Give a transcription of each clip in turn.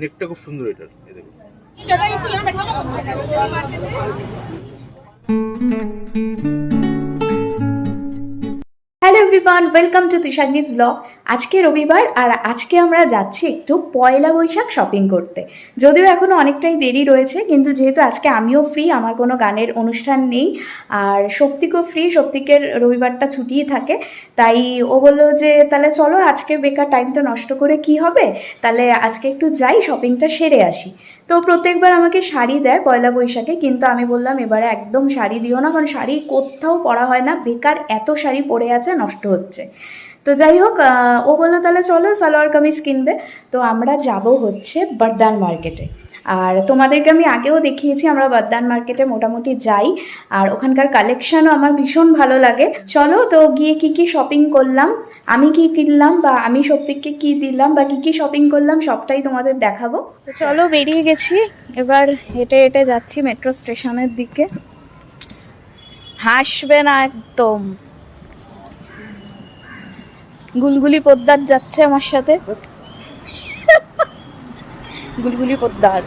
নেকটা খুব সুন্দর এটার এই দেখুন। এভরিওয়ান ওয়েলকাম টু তিশাগ্নিস ব্লগ আজকে রবিবার আর আজকে আমরা যাচ্ছি একটু পয়লা বৈশাখ শপিং করতে। যদিও এখনও অনেকটাই দেরি রয়েছে, কিন্তু যেহেতু আজকে আমিও ফ্রি আমার কোনো গানের অনুষ্ঠান নেই, আর শক্তিকও ফ্রি শক্তিকের রবিবারটা ছুটিই থাকে, তাই ও বলল যে, তাহলে চলো আজকে বেকার টাইমটা নষ্ট করে কি হবে? তাহলে আজকে একটু যাই শপিংটা সেরে আসি। তো প্রত্যেকবার আমাকে শাড়ি দেয় পয়লা বৈশাখে, কিন্তু আমি বললাম এবারে একদম শাড়ি দিও না, কারণ শাড়ি কোথাও পরা হয় না, বেকার এত শাড়ি পরে আছে, নষ্ট হচ্ছে। তো যাই হোক ও বলল, তাহলে চলো সালোয়ার কামিজ কিনবে। তো আমরা যাব হচ্ছে বর্দান মার্কেটে। আর তোমাদেরকে আমি আগেও দেখিয়েছি, আমরা বর্দান মার্কেটে মোটামুটি যাই। আর ওখানকার কালেকশনও আমার ভীষণ ভালো লাগে। চলো তো গিয়ে কি কি শপিং করলাম, আমি কি কিনলাম বা আমি সত্যিকে কি দিলাম বা কি কি শপিং করলাম, সবটাই তোমাদের দেখাবো। চলো বেরিয়ে গেছি, এবার হেঁটে হেঁটে যাচ্ছি মেট্রো স্টেশনের দিকে। হাসবে না একদম। গুলগুলি পোদ্দার যাচ্ছে আমার সাথে। গুলগুলি পোদ্দার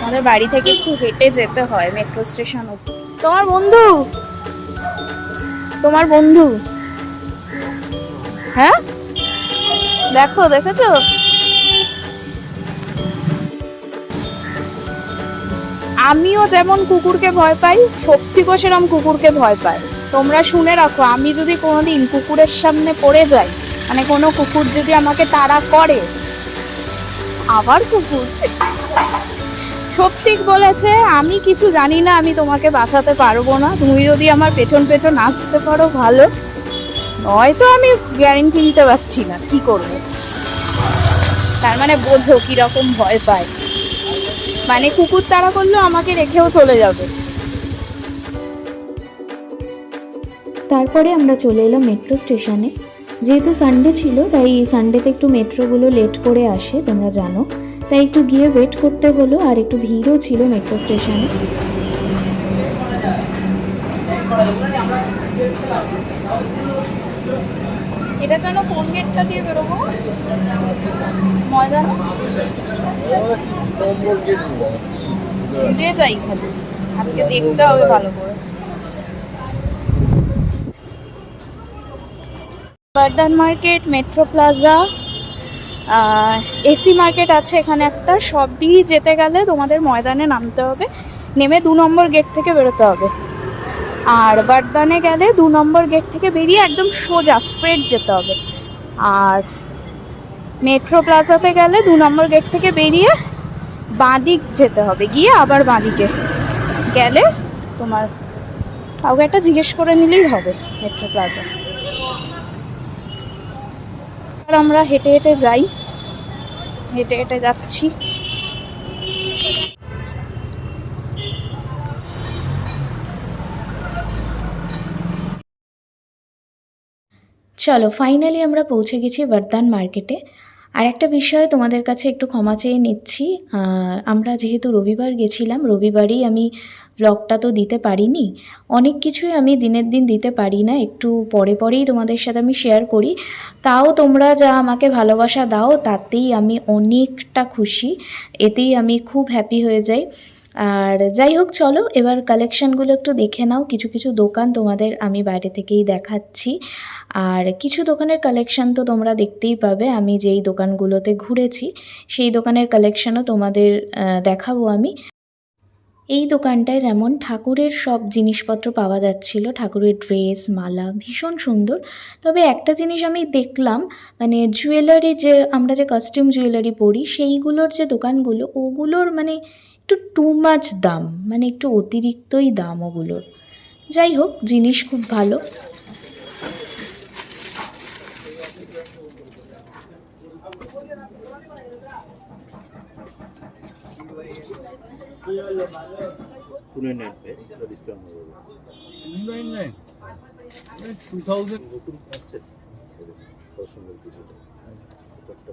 আমাদের বাড়ি থেকে একটু হেঁটে যেতে হয় মেট্রো স্টেশন তোমার বন্ধু? তোমার বন্ধু? হ্যাঁ? দেখো, দেখেছ? আমিও যেমন কুকুরকে ভয় পাই, সত্যিকও সেরকম কুকুরকে ভয় পায় তোমরা শুনে রাখো, আমি যদি কোনোদিন কুকুরের সামনে পড়ে যাই মানে কোনো কুকুর যদি আমাকে তাড়া করে। আবার কুকুর? সত্যিক বলেছে আমি কিছু জানি না আমি তোমাকে বাঁচাতে পারব না। তুমি যদি আমার পেছন পেছন আসতে পারো ভালো। নয়তো আমি গ্যারেন্টি নিতে পারছি না কি করব? তার মানে বোঝো কীরকম ভয় পায়। মানে কুকুর তাড়া করলেও আমাকে রেখেও চলে যাবে। তারপরে আমরা চলে এলাম মেট্রো স্টেশনে যেহেতু সানডে ছিল তাই সানডেতে একটু মেট্রোগুলো লেট করে আসে তোমরা জানো। তাই একটু গিয়ে ওয়েট করতে হলো আর একটু ভিড়ও ছিল মেট্রো স্টেশনে। এটা যেন কোন গেটটা দিয়ে বেরোবো? ময়দান? ঘুরে যাই খালি। আজকে দেখতে হবে ভালো করে। বারদান market, metro plaza AC market আছে এখানে একটা। সবই যেতে গেলে তোমাদের ময়দানে নামতে হবে। নেমে দু নম্বর গেট থেকে বেরোতে হবে। আর বারদানে গেলে দু নম্বর গেট থেকে বেরিয়ে একদম সোজা স্ট্রেট যেতে হবে। আর মেট্রো প্লাজাতে গেলে দু নম্বর গেট থেকে বেরিয়ে বাঁদিক যেতে হবে। গিয়ে আবার বাঁদিকে গেলে তোমার কাউকে একটা জিজ্ঞেস করে নিলেই হবে মেট্রো প্লাজা। আমরা হেঁটে হেঁটে যাই। হেঁটে হেঁটে যাচ্ছি। চলো ফাইনালি আমরা পৌঁছে গেছি বর্দান মার্কেটে আর একটা বিষয় তোমাদের কাছে একটু ক্ষমা চেয়ে নিচ্ছি। আমরা যেহেতু রবিবার গেছিলাম, রবিবারই আমি ব্লগটা তো দিতে পারিনি। অনেক কিছুই আমি দিনের দিন দিতে পারি না, একটু পরে পরেই তোমাদের সাথে আমি শেয়ার করি। তাও তোমরা যা আমাকে ভালোবাসা দাও, তাতেই আমি অনেকটা খুশি। এতেই আমি খুব হ্যাপি হয়ে যাই। আর যাই হোক, চলো, এবার কালেকশানগুলো একটু দেখে নাও। কিছু কিছু দোকান তোমাদের আমি বাইরে থেকেই দেখাচ্ছি। আর কিছু দোকানের কালেকশান তো তোমরা দেখতেই পাবে। আমি যেই দোকানগুলোতে ঘুরেছি, সেই দোকানের কালেকশানও তোমাদের দেখাবো আমি। এই দোকানটায় যেমন ঠাকুরের সব জিনিসপত্র পাওয়া যাচ্ছিল, ঠাকুরের ড্রেস, মালা, ভীষণ সুন্দর। তবে একটা জিনিস আমি দেখলাম মানে জুয়েলারি যে, আমরা যে কাস্টিউম জুয়েলারি পরি, সেইগুলোর যে দোকানগুলো, ওগুলোর মানে একটু টু মাচ দাম মানে একটু অতিরিক্তই দাম ওগুলোর যাই হোক জিনিস খুব ভালো। ডিসকাউন্ট হবে nine nine. Two thousand. নতুন আসছে কত সুন্দর কিছু ব্যাপারটা।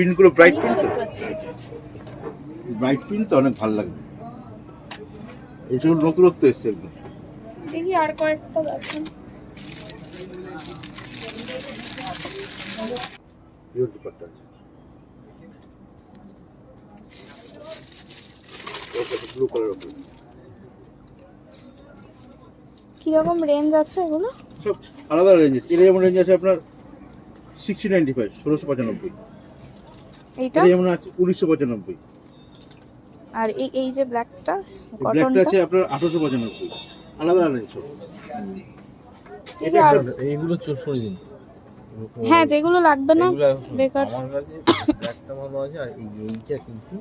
দেখুন প্রিন্টগুলো ব্রাইট প্রিন্ট তো? ব্রাইট প্রিন্ট তো অনেক ভালো লাগবে। এইসব নতুনত্ব এসছে একদম। দেখি আর কয়েকটা দেখুন কীরকম রেঞ্জ আছে এগুলো? সব আলাদা রেঞ্জ এটা যেমন রেঞ্জ আছে আপনার সিক্সটি নাইনটি ফাইভ ষোলোশো পঁচানব্বই। এইটা? এটা যেমন আছে উনিশশো পঁচানব্বই। আর এই এই যে ব্ল্যাকটা ব্ল্যাকটা আছে আপনার আঠারোশো পঁচানব্বই। আলাদা আলাদা সব। আর এইগুলো চোর দিন। হ্যাঁ যেগুলো লাগবে না বেকার। আমার কাছে ব্ল্যাকটা ভালো আছে আর এই এইটা কিন্তু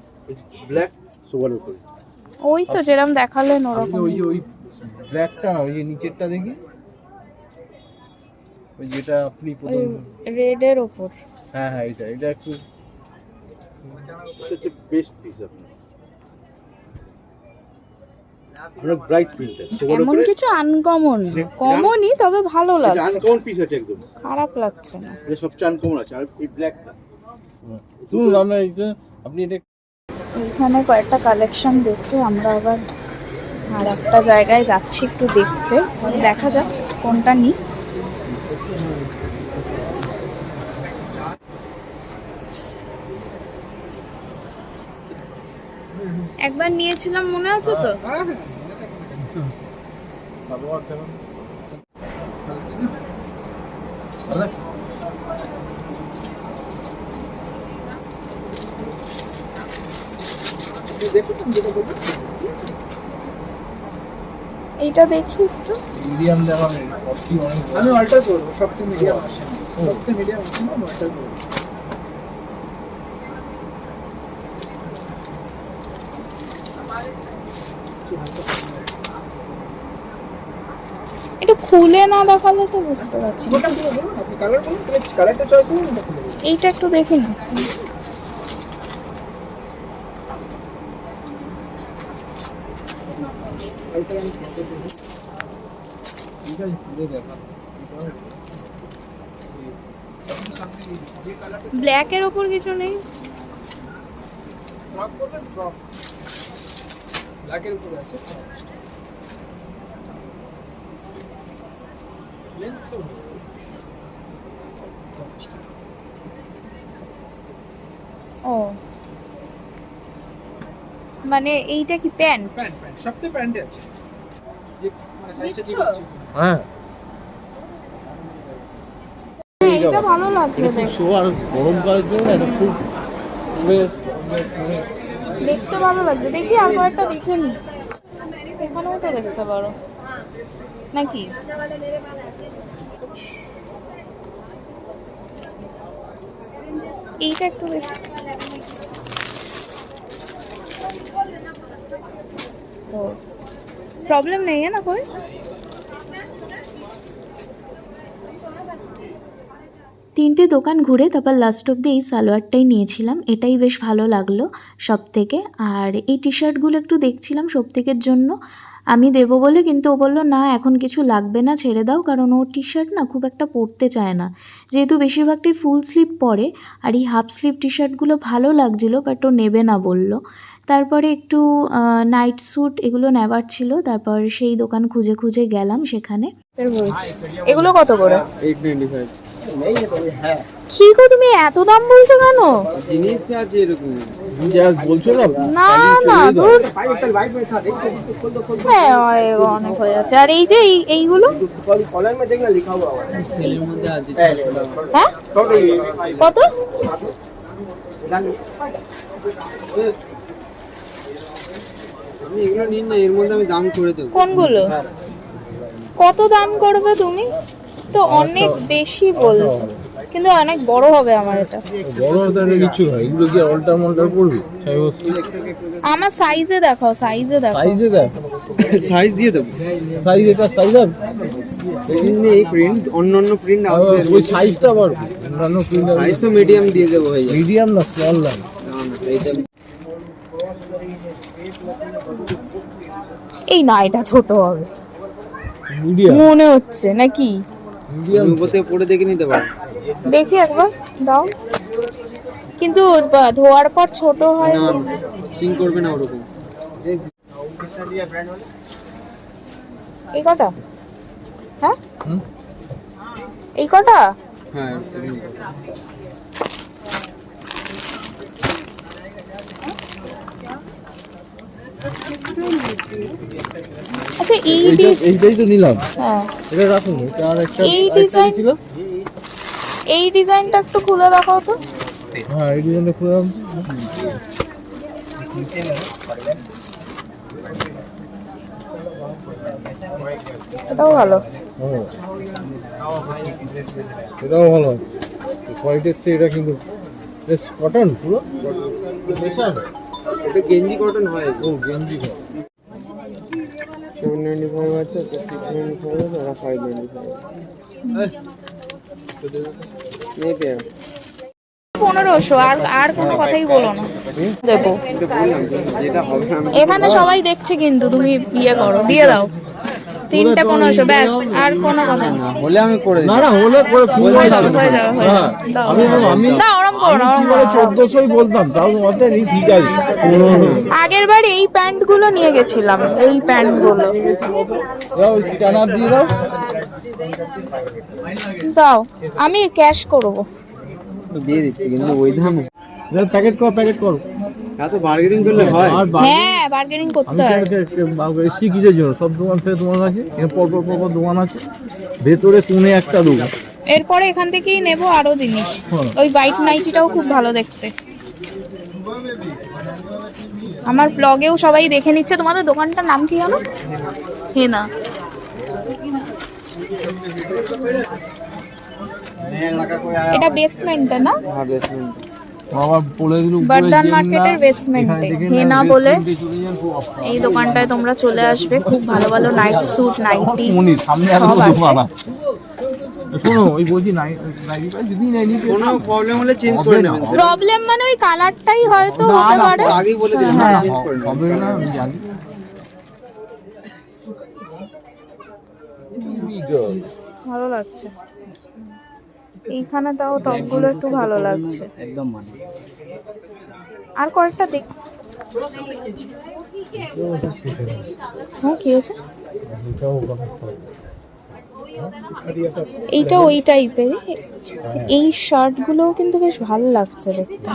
ব্ল্যাক সোবার উপরে। ওই তো যেরকম দেখালেন ওরকম। ওই ওই ব্ল্যাকটা না ওই যে নিচেরটা দেখি। ওই যেটা আপনি প্রথম রেডের ওপর হ্যাঁ হ্যাঁ এটা এটা একটু এটা বেস্ট পিস আপনার অনেক ব্রাইট প্রিন্ট আছে সোবার এমন কিছু আনকমন কমনই তবে ভালো লাগছে। আনকমন পিস আছে একদম। খারাপ লাগছে না। এটা সবচেয়ে আনকমন আছে। আর এই ব্ল্যাকটা শুনুন আমরা আপনি এটা এখানে কয়েকটা কালেকশন দেখে আমরা আবার আর একটা জায়গায় যাচ্ছি একটু দেখতে। দেখা যাক কোনটা নিই। একবার নিয়েছিলাম মনে আছে তো? এইটা দেখি একটু। মিডিয়াম বড়। আমি অল্টার করব সবটা মিডিয়াম আসে। সবটা মিডিয়াম আসে না অল্টার করব। একটু খুলে না দেখালে তো বুঝতে পারছি এইটা একটু দেখি না। ব্ল্যাকের ওপর কিছু নেই। ড্রপ করবেন ড্রপ ব্ল্যাকের উপরে আছে ও। মানে এইটা কি প্যান্ট? প্যান্ট প্যান্ট সবথেকে প্যান্টে আছে। যে মানে সাইজটা ঠিক আছে হ্যাঁ। হ্যাঁ এটা ভালো লাগছে দেখ শো আর গরমকালের জন্য এটা খুব বেশ মানে দেখতে ভালো লাগছে দেখি আর কয়েকটা দেখে নি এখানেও তো দেখতে পারো নাকি এইটা একটু দেখি तो प्रॉब्लम नहीं है ना कोई তিনটে দোকান ঘুরে তারপর লাস্ট অব অব্দি এই সালোয়ারটাই নিয়েছিলাম। এটাই বেশ ভালো লাগল সব থেকে আর এই টি শার্টগুলো একটু দেখছিলাম সব থেকের জন্য। আমি দেবো বলে কিন্তু ও বলল না এখন কিছু লাগবে না ছেড়ে দাও। কারণ ও টি শার্ট না খুব একটা পরতে চায় না। যেহেতু বেশিরভাগটাই ফুল স্লিপ পরে আর এই হাফ স্লিপ টি শার্টগুলো ভালো লাগছিল বাট ও নেবে না বলল। তারপরে একটু নাইট স্যুট এগুলো নেবার ছিল। তারপর সেই দোকান খুঁজে খুঁজে গেলাম সেখানে। এগুলো কত করে? এইট কি গো তুমি এত দাম বলছো কেন? জিনিস আছে এরকম আর এই যে এইগুলো? হ্যাঁ? আমি এগুলো নিন না এর মধ্যে আমি দাম করে দেবো। কোনগুলো? কত দাম করবে তুমি? তো অনেক বেশি বলছো। কিন্তু অনেক বড় হবে আমার এটা। বড় হতে কিছু হয়। এগুলো কি অল্টার মল্টার বছর। আমার সাইজে দেখাও সাইজে দেখো। সাইজে দেখ। সাইজ দিয়ে দেবো। সাইজ এটা সাইজ আর এই প্রিন্ট অন্য অন্য প্রিন্ট আসবে। ওই সাইজটা বড়। অন্যান্য সাইজ তো মিডিয়াম দিয়ে দেবো হয়ে যাবে মিডিয়াম না স্মল না, এই না এটা ছোট হবে। মনে হচ্ছে নাকি? মিডিয়াম পড়ে দেখে নিতে পারো। দেখি একবার দাও। কিন্তু ধোয়ার পর ছোট হয় না সিং করবে না ওরকম। এই কটা? হ্যাঁ? এই কটা? হ্যাঁ আচ্ছা এই এইটাই তো নিলাম। হ্যাঁ। এটা রাখুন। এটা আর একটা এই design- ছিল। এই ডিজাইনটা একটু খুলে দেখাও তো। হ্যাঁ এই ডিজাইনটা খুললাম এটাও ভালো। হ্যাঁ। এটাও ভালো। হোয়াইটের চেয়ে এটা কিন্তু বেশ কটন পুরো। এটা গেঞ্জি কটন হয়? ও গেঞ্জি কটন সেভেন নাইনটি ফাইভ আছে সিক্স নাইনটি ফাইভ আছে। আর ফাইভ নাইনটি ফাইভ নেই পেয়ে। পনেরোশো আর আর কোনো কথাই বলো না। দেবো। আমি এখানে সবাই দেখছে কিন্তু তুমি বিয়ে করো দিয়ে দাও। তিনটে পনেরোশো ব্যাস আর কোনো কথা না। হলে আমি করে না না হলে তুমি হয়ে যাবে হয়ে যাবে। হয়ে আমি আমি না ওরম করো করে। চোদ্দশোই বলতাম তাও এই ঠিক আছে। আগের বার এই প্যান্টগুলো নিয়ে গেছিলাম এই প্যান্টগুলো দাও স্ক্যানার দিয়ে দাও। দাও আমি ক্যাশ করব। দিয়ে দিচ্ছি কিন্তু ওই দামে। প্যাকেট কর প্যাকেট কর। এত বার্গেনিং করলে হয় হ্যাঁ। বার্গেনিং করতে হয়। এসছি কিসের জন্য সব দোকান থেকে দোকান আছে পর পর পর পর দোকান আছে। ভেতরে কোণে একটা দোকান এরপরে এখান থেকেই নেব আরও জিনিস। হ্যাঁ। ওই হোয়াইট নাইটিটাও খুব ভালো দেখতে। আমার ব্লগেও সবাই দেখে নিচ্ছে। তোমাদের দোকানটার নাম কি জানো? হেনা। এটা বেসমেন্টে না? হ্যাঁ বেসমেন্ট আবার বলে দিল বর্ধমান মার্কেটের বেসমেন্টে হেনা বলে এই দোকানটায় তোমরা চলে আসবে খুব ভালো ভালো নাইট স্যুট নাইটি সামনে আর দোকান আছে। শোনো ওই বলছি নাই যদি কোনো প্রবলেম হলে চেঞ্জ করে নেবেন প্রবলেম মানে ওই কালারটাই হয়তো হতে পারে। তো আগেই বলে দিলাম হ্যাঁ। চেঞ্জ করে হবে না আমি জানি। ভালো লাগছে। এইখানে তাও টপগুলো একটু ভালো লাগছে। একদম মানে। আর কয়েকটা দেখ হ্যাঁ কি হয়েছে? এইটা ওই টাইপের এই শার্টগুলোও কিন্তু বেশ ভালো লাগছে দেখতে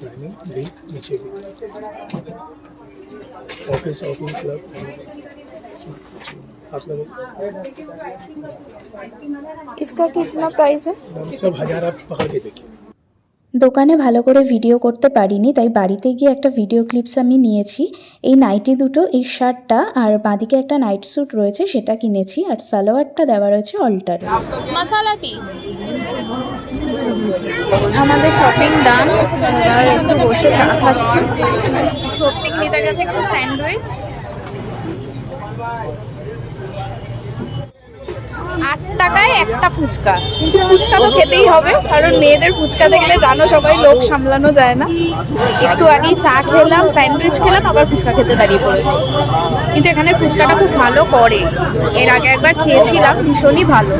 না? এটা ऑफिस शॉपिंग क्लब आप लोग इसका कितना प्राइस है सब हजार आप पकड़ के देखिए দোকানে ভালো করে ভিডিও করতে পারিনি তাই বাড়িতে গিয়ে একটা ভিডিও ক্লিপস আমি নিয়েছি এই নাইটি দুটো এই শার্টটা আর বাঁদিকে একটা নাইট স্যুট রয়েছে সেটা কিনেছি আর সালোয়ারটা দেওয়া রয়েছে অল্টারে মশালা টি আমাদের শপিং ডান আর একটু বসে চা খাচ্ছি। সত্যি নিতে গেছে একটু স্যান্ডউইচ? আট টাকায় একটা ফুচকা। কিন্তু ফুচকা তো খেতেই হবে, কারণ মেয়েদের ফুচকা দেখলে জানো সবাই লোক সামলানো যায় না। একটু আগেই চা খেলাম, স্যান্ডউইচ খেলাম, আবার ফুচকা খেতে দাঁড়িয়ে পড়েছি। কিন্তু এখানে ফুচকাটা খুব ভালো করে। এর আগে একবার খেয়েছিলাম, ভীষণই ভালো।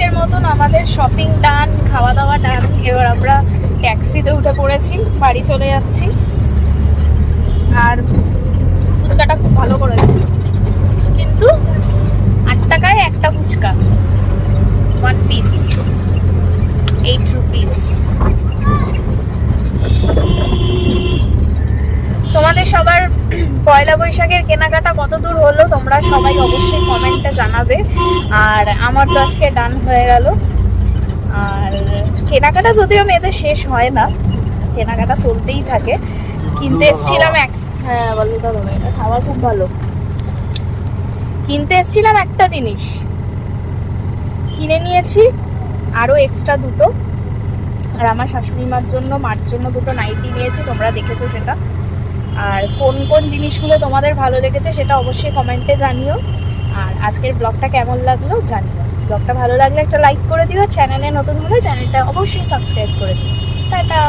আজকের মতন আমাদের শপিং ডান খাওয়া দাওয়া ডান এবার আমরা ট্যাক্সিতে উঠে পড়েছি, বাড়ি চলে যাচ্ছি আর ফুচকাটা খুব ভালো করেছে কিন্তু আট টাকায় একটা ফুচকা ওয়ান পিস এইট রুপিস বৈশাখের কেনাকাটা কত দূর হলো তোমরা সবাই অবশ্যই কমেন্টটা জানাবে। আর আমার তো আজকে ডান হয়ে গেল। আর কেনাকাটা যদিও মেয়েদের শেষ হয় না কেনাকাটা চলতেই থাকে। কিনতে এসেছিলাম এক হ্যাঁ বলো দাদা এটা খাওয়া খুব ভালো। কিনতে এসেছিলাম একটা জিনিস। কিনে নিয়েছি আরও এক্সট্রা দুটো। আর আমার শাশুড়ি মার জন্য মার জন্য দুটো নাইটি নিয়েছি তোমরা দেখেছ সেটা। আর কোন কোন জিনিসগুলো তোমাদের ভালো লেগেছে সেটা অবশ্যই কমেন্টে জানিও। আর আজকের ব্লগটা কেমন লাগল জানিও। ব্লগটা ভালো লাগলে একটা লাইক করে দিও। চ্যানেলে নতুন হলে চ্যানেলটা অবশ্যই সাবস্ক্রাইব করে দিও। টাটা!